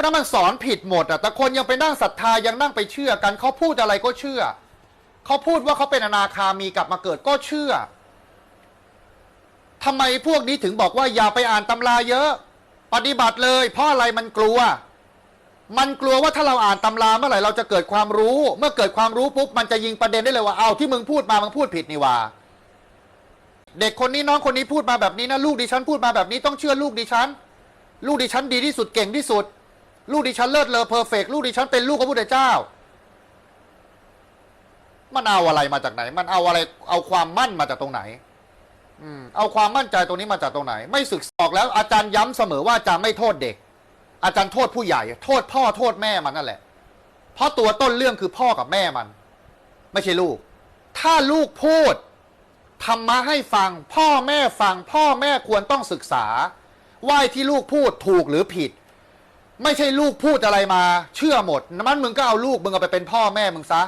ราะนั้นมันสอนผิดหมดอะแต่คนยังไปนั่งศรัทธายังนั่งไปเชื่อกันเขาพูดอะไรก็เชื่อเขาพูดว่าเขาเป็นอนาคามีกลับมาเกิดก็เชื่อทำไมพวกนี้ถึงบอกว่าอย่าไปอ่านตำราเยอะ ปฏิบัติเลย เพราะอะไรมันกลัว มันกลัวว่าถ้าเราอ่านตำราเมื่อไหร่เราจะเกิดความรู้ เมื่อเกิดความรู้ปุ๊บมันจะยิงประเด็นได้เลยว่าเอาที่มึงพูดมามึงพูดผิดนี่ว่า เด็กคนนี้น้องคนนี้พูดมาแบบนี้นะลูกดิฉันพูดมาแบบนี้ต้องเชื่อลูกดิฉัน ลูกดิฉันดีที่สุดเก่งที่สุด ลูกดิฉันเลิศเลอเพอร์เฟกลูกดิฉันเป็นลูกพระพุทธเจ้า มันเอาอะไรมาจากไหน มันเอาอะไร เอาความมั่นมาจากตรงไหน อืม เอาความมั่นใจตรงนี้มาจากตรงไหน ไม่ศึกษาออกแล้ว อาจารย์ย้ำเสมอว่าอาจารย์ไม่โทษเด็ก อาจารย์โทษผู้ใหญ่ โทษพ่อโทษแม่มันนั่นแหละ เพราะตัวต้นเรื่องคือพ่อกับแม่มัน ไม่ใช่ลูก ถ้าลูกพูดธรรมะให้ฟัง พ่อแม่ฟัง พ่อแม่ควรต้องศึกษาว่าที่ลูกพูดถูกหรือผิด ไม่ใช่ลูกพูดอะไรมา เชื่อหมดนั้นมึงก็เอาลูกมึงเอาไปเป็นพ่อแม่มึงซะ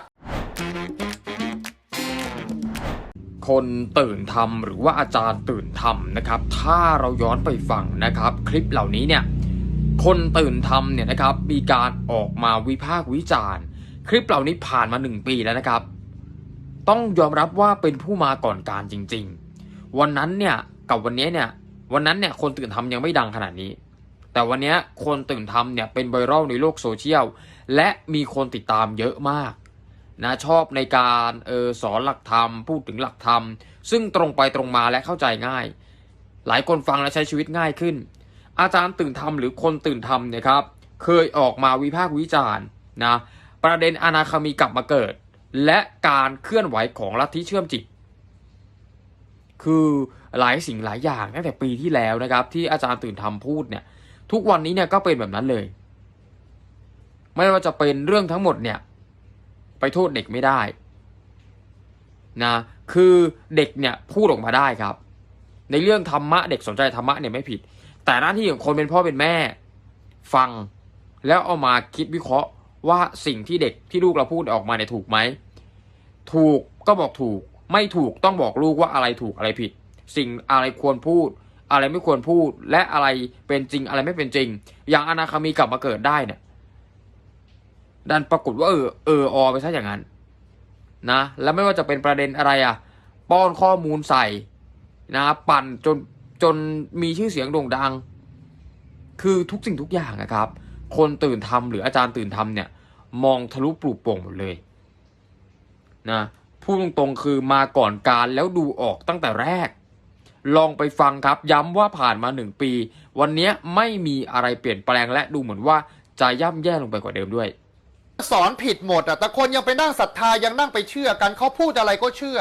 คนตื่นทำหรือว่าอาจารย์ตื่นทำนะครับ ถ้าเราย้อนไปฟังนะครับ คลิปเหล่านี้เนี่ยคนตื่นทำเนี่ยนะครับมีการออกมาวิพากษ์วิจารณ์ คลิปเหล่านี้ผ่านมาหนึ่งปีแล้วนะครับ ต้องยอมรับว่าเป็นผู้มาก่อนการจริง ๆ วันนั้นเนี่ยกับวันนี้เนี่ยวันนั้นเนี่ยคนตื่นทำยังไม่ดังขนาดนี้ แต่วันนี้คนตื่นทำเนี่ยเป็นไวรัลในโลกโซเชียล และมีคนติดตามเยอะมากนะชอบในการเออสอนหลักธรรม พูดถึงหลักธรรม ซึ่งตรงไปตรงมาและเข้าใจง่าย หลายคนฟังและใช้ชีวิตง่ายขึ้น อาจารย์ตื่นธรรมหรือคนตื่นธรรมเนี่ยครับ เคยออกมาวิพากษ์วิจารณ์นะประเด็นอนาคามีกลับมาเกิด และการเคลื่อนไหวของลัทธิเชื่อมจิต คือหลายสิ่งหลายอย่างตั้งแต่ปีที่แล้วนะครับ ที่อาจารย์ตื่นธรรมพูดเนี่ย ทุกวันนี้เนี่ยก็เป็นแบบนั้นเลย ไม่ว่าจะเป็นเรื่องทั้งหมดเนี่ย ไปโทษเด็กไม่ได้นะคือเด็กเนี่ยพูดออกมาได้ครับ ในเรื่องธรรมะเด็กสนใจธรรมะเนี่ยไม่ผิด แต่หน้าที่ของคนเป็นพ่อเป็นแม่ ฟังแล้วเอามาคิดวิเคราะห์ว่าสิ่งที่เด็กที่ลูกเราพูดออกมาเนี่ยถูกไหมถูกก็บอกถูก ไม่ถูกต้องบอกลูกว่าอะไรถูกอะไรผิด สิ่งอะไรควรพูด อะไรไม่ควรพูด และอะไรเป็นจริงอะไรไม่เป็นจริง อย่างอนาคามีกลับมาเกิดได้เนี่ยดันปรากฏว่าเออเอออไปซะอย่างนั้นนะแล้วไม่ว่าจะเป็นประเด็นอะไรอะป้อนข้อมูลใส่นะปั่นจนจนมีชื่อเสียงโด่งดัง คือทุกสิ่งทุกอย่างนะครับ คนตื่นทำหรืออาจารย์ตื่นทำเนี่ย มองทะลุปลุกโป่งหมดเลยนะพูดตรงๆคือมาก่อนการแล้วดูออกตั้งแต่แรก ลองไปฟังครับย้ำว่าผ่านมาหนึ่งปี วันนี้ไม่มีอะไรเปลี่ยนแปลงและดูเหมือนว่าจะย่ำแย่ลงไปกว่าเดิมด้วย สอนผิดหมดอะแต่คนยังไปนั่งศรัทธายังนั่งไปเชื่อกันเขาพูดอะไรก็เชื่อ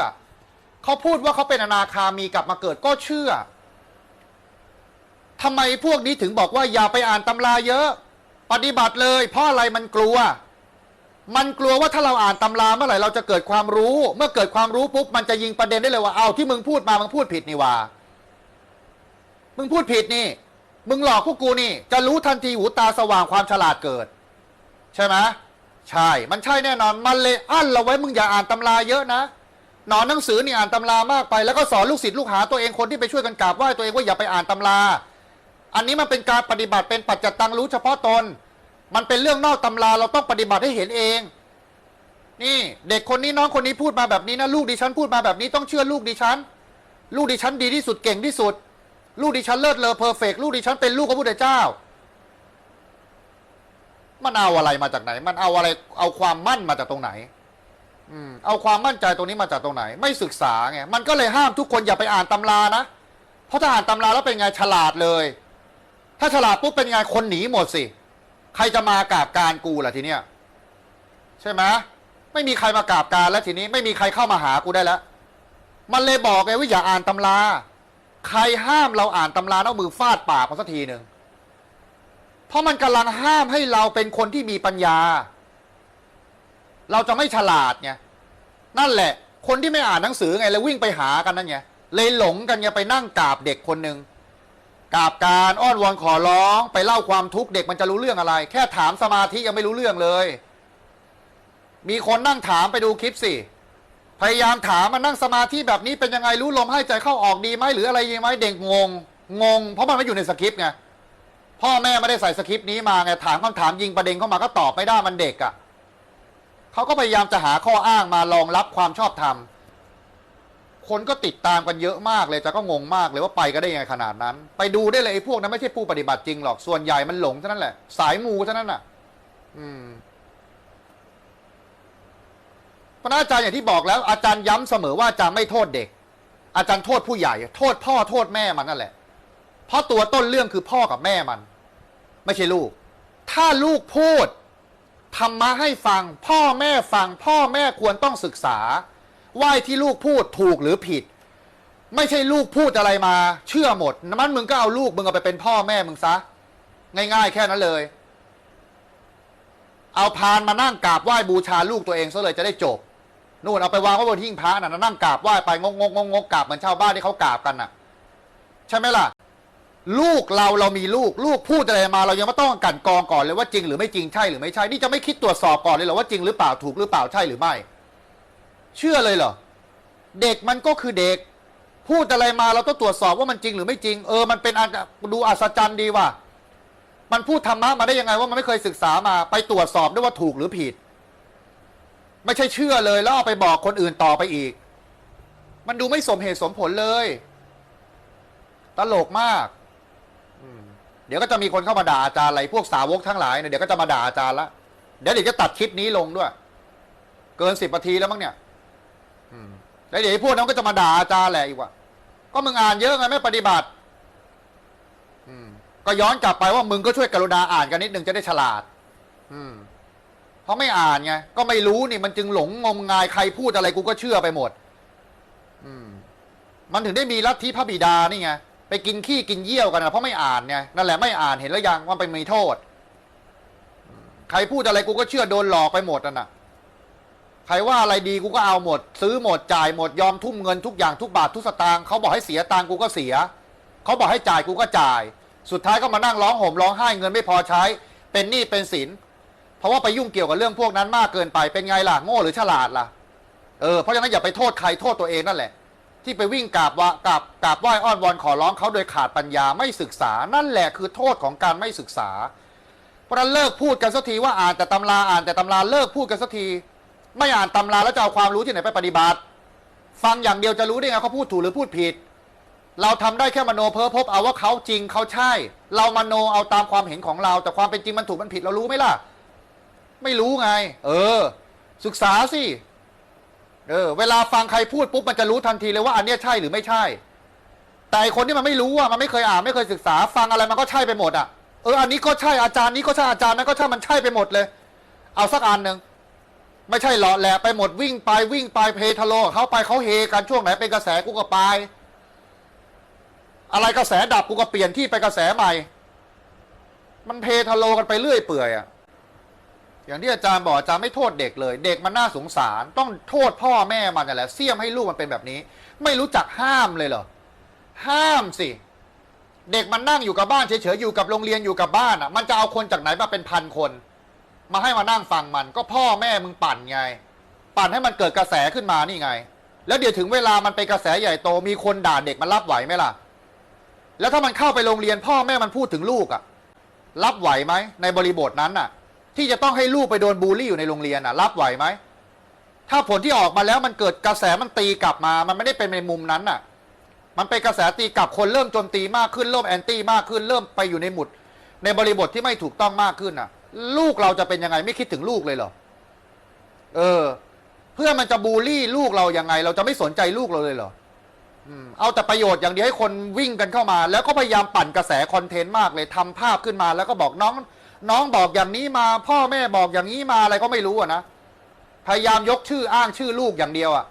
เขาพูดว่าเขาเป็นอนาคามีกลับมาเกิดก็เชื่อทำไมพวกนี้ถึงบอกว่าอย่าไปอ่านตำราเยอะ ปฏิบัติเลยเพราะอะไรมันกลัว มันกลัวว่าถ้าเราอ่านตำราเมื่อไหร่เราจะเกิดความรู้ เมื่อเกิดความรู้ปุ๊บมันจะยิงประเด็นได้เลยว่าเอาที่มึงพูดมามึงพูดผิดนี่ว่ามึงพูดผิดนี่ มึงหลอกพวกกูนี่ จะรู้ทันทีหูตาสว่างความฉลาดเกิด ใช่ไหมใช่ มันใช่แน่นอน มันเลยอั้นเราไว้มึงอย่าอ่านตำราเยอะนะหนอนหนังสือนี่อ่านตำรามากไป แล้วก็สอนลูกศิษย์ลูกหาตัวเองคนที่ไปช่วยกันกราบไหว้ตัวเองว่าอย่าไปอ่านตำรา อันนี้มันเป็นการปฏิบัติเป็นปัจจตังรู้เฉพาะตน มันเป็นเรื่องนอกตำราเราต้องปฏิบัติให้เห็นเอง นี่ เด็กคนนี้น้องคนนี้พูดมาแบบนี้นะลูกดิฉันพูดมาแบบนี้ต้องเชื่อลูกดิฉัน ลูกดิฉันดีที่สุดเก่งที่สุด ลูกดิฉันเลิศเลอเพอร์เฟกลูกดิฉันเป็นลูกพระพุทธเจ้า มันเอาอะไรมาจากไหน มันเอาอะไรเอาความมั่นมาจากตรงไหนอืมเอาความมั่นใจตรงนี้มาจากตรงไหน ไม่ศึกษาไงมันก็เลยห้ามทุกคนอย่าไปอ่านตำรานะเพราะถ้าอ่านตำราแล้วเป็นไงฉลาดเลย ถ้าฉลาดปุ๊บเป็นไงคนหนีหมดสิ ใครจะมากราบการกูล่ะทีเนี้ยใช่ไหมไม่มีใครมากราบการแล้วทีนี้ ไม่มีใครเข้ามาหากูได้แล้ว มันเลยบอกไงว่าอย่าอ่านตำรา ใครห้ามเราอ่านตำราเอามือฟาดปากมันสักทีหนึ่งเพราะมันกำลังห้ามให้เราเป็นคนที่มีปัญญา เราจะไม่ฉลาดไงนั่นแหละ คนที่ไม่อ่านหนังสือไงเลยวิ่งไปหากันนั่นไงเลยหลงกันไงไปนั่งกราบเด็กคนหนึ่ง กราบการอ้อนวอนขอร้องไปเล่าความทุกข์เด็กมันจะรู้เรื่องอะไร แค่ถามสมาธิยังไม่รู้เรื่องเลย มีคนนั่งถามไปดูคลิปสิพยายามถามมันนั่งสมาธิแบบนี้เป็นยังไงรู้ลมหายใจเข้าออกดีไหมหรืออะไรยังไหมเด็กงงงง เพราะมันไม่อยู่ในสคริปต์ไงพพ่อแม่ไม่ได้ใส่สคริปต์นี้มาไงถามคำถามยิงประเด็นเข้ามาก็ตอบไม่ได้มันเด็กอะ่ะเขาก็พยายามจะหาข้ออ้างมารองรับความชอบธรรม คนก็ติดตามกันเยอะมากเลยแต่ก็งงมากเลยว่าไปก็ได้ยังไงขนาดนั้น ไปดูได้เลยไอ้พวกนั้นไม่ใช่ผู้ปฏิบัติจริงหรอกส่วนใหญ่มันหลงเท่านั้นแหละ สายมูเท่านั้นน่ะ อืมเพราะอาจารย์อย่างที่บอกแล้ว อาจารย์ย้ำเสมอว่าอาจารย์ไม่โทษเด็ก อาจารย์โทษผู้ใหญ่ โทษพ่อโทษแม่มันนั่นแหละ เพราะตัวต้นเรื่องคือพ่อกับแม่มัน ไม่ใช่ลูก ถ้าลูกพูดธรรมะให้ฟัง พ่อแม่ฟัง พ่อแม่ควรต้องศึกษา ว่าไอ้ที่ลูกพูดถูกหรือผิด ไม่ใช่ลูกพูดอะไรมา เชื่อหมดนั้นมึงก็เอาลูกมึงเอาไปเป็นพ่อแม่มึงซะ ง่ายๆ แค่นั้นเลย เอาพานมานั่งกราบไหว้บูชาลูกตัวเองซะเลยจะได้จบนู่นเอาไปวางไว้บนหิ้งพระน่ะนั่งกราบไหว้ไปงงงงงงกราบเหมือนชาวบ้านที่เขากราบกันน่ะ ใช่ไหมล่ะ ลูกเราเรามีลูก ลูกพูดอะไรมา เรายังไม่ต้องกันกองก่อนเลยว่าจริงหรือไม่จริงใช่หรือไม่ใช่นี่จะไม่คิดตรวจสอบก่อนเลยเหรอว่าจริงหรือเปล่าถูกหรือเปล่าใช่หรือไม่ เชื่อเลยเหรอ เด็กมันก็คือเด็ก พูดอะไรมาเราต้องตรวจสอบว่ามันจริงหรือไม่จริง เออ มันเป็นอันดูอัศจรรย์ดีว่ะ มันพูดธรรมะมาได้ยังไงว่ามันไม่เคยศึกษามา ไปตรวจสอบด้วยว่าถูกหรือผิด ไม่ใช่เชื่อเลยแล้วเอาไปบอกคนอื่นต่อไปอีก มันดูไม่สมเหตุสมผลเลย ตลกมากอืมเดี๋ยวก็จะมีคนเข้ามาด่าอาจารย์อะไรพวกสาวกทั้งหลายเนี่ยเดี๋ยวก็จะมาด่าอาจารย์ละเดี๋ยวเดี๋ยวจะตัดคลิปนี้ลงด้วย เกินสิบนาทีแล้วมั้งเนี่ยอืม แล้วเดี๋ยวไอ้พวกนั้นก็จะมาด่าอาจารย์แหละอีกว่า ก็มึงอ่านเยอะไงไม่ปฏิบัติ อืม ก็ย้อนกลับไปว่ามึงก็ช่วยกรุณาอ่านกันนิดนึงจะได้ฉลาด อืมเพราะไม่อ่านไงก็ไม่รู้นี่มันจึงหลงงมงายใครพูดอะไรกูก็เชื่อไปหมด อืม มันถึงได้มีลัทธิพระบิดานี่ไงไปกินขี้กินเยี่ยวกันนะเพราะไม่อ่านไงนั่นแหละไม่อ่านเห็นแล้วยังว่าเป็นมีโทษ ใครพูดอะไรกูก็เชื่อโดนหลอกไปหมดนั่นน่ะ ใครว่าอะไรดีกูก็เอาหมด ซื้อหมดจ่ายหมดยอมทุ่มเงินทุกอย่างทุกบาททุกสตางค์เขาบอกให้เสียตังค์กูก็เสีย เขาบอกให้จ่ายกูก็จ่าย สุดท้ายก็มานั่งร้องห่มร้องไห้เงินไม่พอใช้ เป็นหนี้เป็นสิน เพราะว่าไปยุ่งเกี่ยวกับเรื่องพวกนั้นมากเกินไปเป็นไงล่ะโง่หรือฉลาดล่ะเออเพราะฉะนั้นอย่าไปโทษใครโทษตัวเองนั่นแหละ ที่ไปวิ่งกราบว่ากราบกราบไหว้อ้อนวอนขอร้องเขาโดยขาดปัญญาไม่ศึกษานั่นแหละคือโทษของการไม่ศึกษา เพราะฉะนั้นเลิกพูดกันสักทีว่าอ่านแต่ตำราอ่านแต่ตำราเลิกพูดกันสักที ไม่อ่านตำราแล้วจะเอาความรู้ที่ไหนไปปฏิบัติ ฟังอย่างเดียวจะรู้ได้ไงเขาพูดถูกหรือพูดผิด เราทำได้แค่มโนเพ้อพบเอาว่าเขาจริงเขาใช่ เรามโนเอาตามความเห็นของเรา แต่ความเป็นจริงมันถูกมันผิดเรารู้ไหมล่ะ ไม่รู้ไง เออ ศึกษาสิเออเวลาฟังใครพูดปุ๊บมันจะรู้ทันทีเลยว่าอันเนี้ยใช่หรือไม่ใช่ แต่คนที่มันไม่รู้อะมันไม่เคยอ่านไม่เคยศึกษา ฟังอะไรมันก็ใช่ไปหมดอะเอออันนี้ก็ใช่อาจารย์นี้ก็ใช่อาจารย์นั้นก็ใช่มันใช่ไปหมดเลย เอาสักอันหนึ่ง ไม่ใช่หล่อแหละไปหมดวิ่งไปวิ่งไปเพทะโลเขาไปเขาเฮกันช่วงไหนเป็นกระแสกูก็ไป อะไรกระแสดับกูก็เปลี่ยนที่ไปกระแสใหม่ มันเพทะโลกันไปเรื่อยเปื่อยอะอย่างที่อาจารย์บอกอาจารย์ไม่โทษเด็กเลย เด็กมันน่าสงสาร ต้องโทษพ่อแม่มันนั่นแหละเสี่ยมให้ลูกมันเป็นแบบนี้ ไม่รู้จักห้ามเลยเหรอห้ามสิ เด็กมันนั่งอยู่กับบ้านเฉยๆอยู่กับโรงเรียนอยู่กับบ้านอะ มันจะเอาคนจากไหนมาเป็นพันคน มาให้มานั่งฟังมัน ก็พ่อแม่มึงปั่นไง ปั่นให้มันเกิดกระแสขึ้นมานี่ไง แล้วเดี๋ยวถึงเวลามันเป็นกระแสใหญ่โตมีคนด่าเด็กมันรับไหวไหมล่ะ แล้วถ้ามันเข้าไปโรงเรียนพ่อแม่มันพูดถึงลูกอะรับไหวไหมในบริบทนั้นน่ะ ที่จะต้องให้ลูกไปโดนบูลลี่อยู่ในโรงเรียนน่ะ รับไหวไหมถ้าผลที่ออกมาแล้วมันเกิดกระแสมันตีกลับมา มันไม่ได้เป็นในมุมนั้นน่ะ มันเป็นกระแสตีกลับคนเริ่มโจมตีมากขึ้นเริ่มแอนตี้มากขึ้น เริ่มไปอยู่ในหมุด ในบริบทที่ไม่ถูกต้องมากขึ้นน่ะ ลูกเราจะเป็นยังไงไม่คิดถึงลูกเลยเหรอ เออ เพื่อนมันจะบูลลี่ลูกเรายังไง เราจะไม่สนใจลูกเราเลยเหรอเอาแต่ประโยชน์อย่างเดียวให้คนวิ่งกันเข้ามา แล้วก็พยายามปั่นกระแสคอนเทนต์มากเลยทำภาพขึ้นมา แล้วก็บอกน้อง น้องบอกอย่างนี้มา พ่อแม่บอกอย่างนี้มาอะไรก็ไม่รู้อะนะพยายามยกชื่ออ้างชื่อลูกอย่างเดียวอะ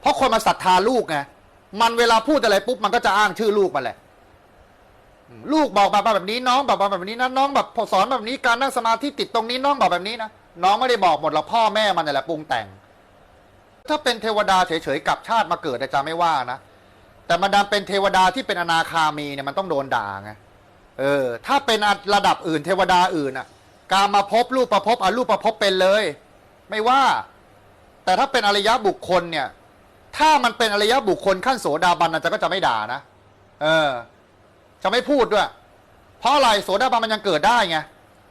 เพราะคนมาศรัทธาลูกไงมันเวลาพูดอะไรปุ๊บมันก็จะอ้างชื่อลูกมาแหละ ลูกบอกมาแบบนี้น้องบอกมาแบบนี้นะน้องแบบสอนแบบนี้การนั่งสมาธิติดตรงนี้น้องบอกแบบนี้นะน้องไม่ได้บอกหมดหรอกพ่อแม่มันนี่แหละปรุงแต่ง ถ้าเป็นเทวดาเฉยๆกลับชาติมาเกิดอาจารย์ไม่ว่านะแต่มันดันเป็นเทวดาที่เป็นอนาคามีเนี่ยมันต้องโดนด่าไงเออ ถ้าเป็นระดับอื่น เทวดาอื่นอะ การมาพบรูปประพบอารูปประพบเป็นเลย ไม่ว่า แต่ถ้าเป็นอริยะบุคคลเนี่ย ถ้ามันเป็นอริยะบุคคลขั้นโสดาบันอาจารย์ก็จะไม่ด่านะเออ จะไม่พูดด้วย เพราะอะไรโสดาบันมันยังเกิดได้ไง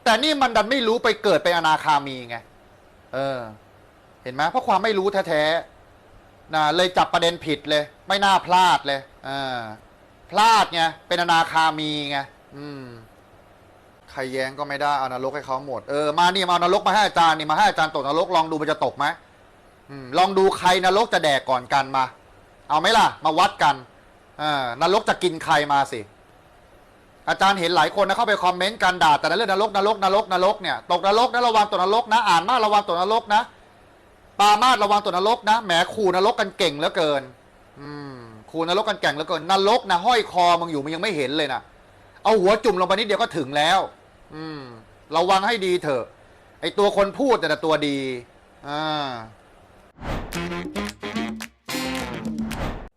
แต่นี่มันดันไม่รู้ไปเกิดเป็นอนาคามีไงเออ เห็นไหมเพราะความไม่รู้แท้ๆนะเลยจับประเด็นผิดเลย ไม่น่าพลาดเลยเออพลาดไงเป็นอนาคามีไงอืมใครแย้งก็ไม่ได้เอานรกให้เขาหมด เออมานี่มาเอานรกมาให้อาจารย์นี่มาให้อาจารย์ตกนรกลองดูมันจะตกไหมอมลองดูใครนรกจะแดกก่อนกันมา เอาไหมล่ะ มาวัดกัน เออนรกจะกินใครมาสิ อาจารย์เห็นหลายคนนะเข้าไปคอมเมนต์กันด่าแต่ละเรื่องนรกนรกนรกนรกเนี่ยตกนรกนะระวังตกนรกนะ อ่านมากระวังตกนรกนะปามาดระวังตกนรกนะแหมขู่นรกกันเก่งเหลือเกิน อืมขู่นรกกันเก่งเหลือเกินนรกนะห้อยคอมึงอยู่มึงยังไม่เห็นเลยนะเอาหัวจุ่มลงไปนิดเดียวก็ถึงแล้ว อืมระวังให้ดีเถอะ ไอตัวคนพูดแต่ตัวดีอ่า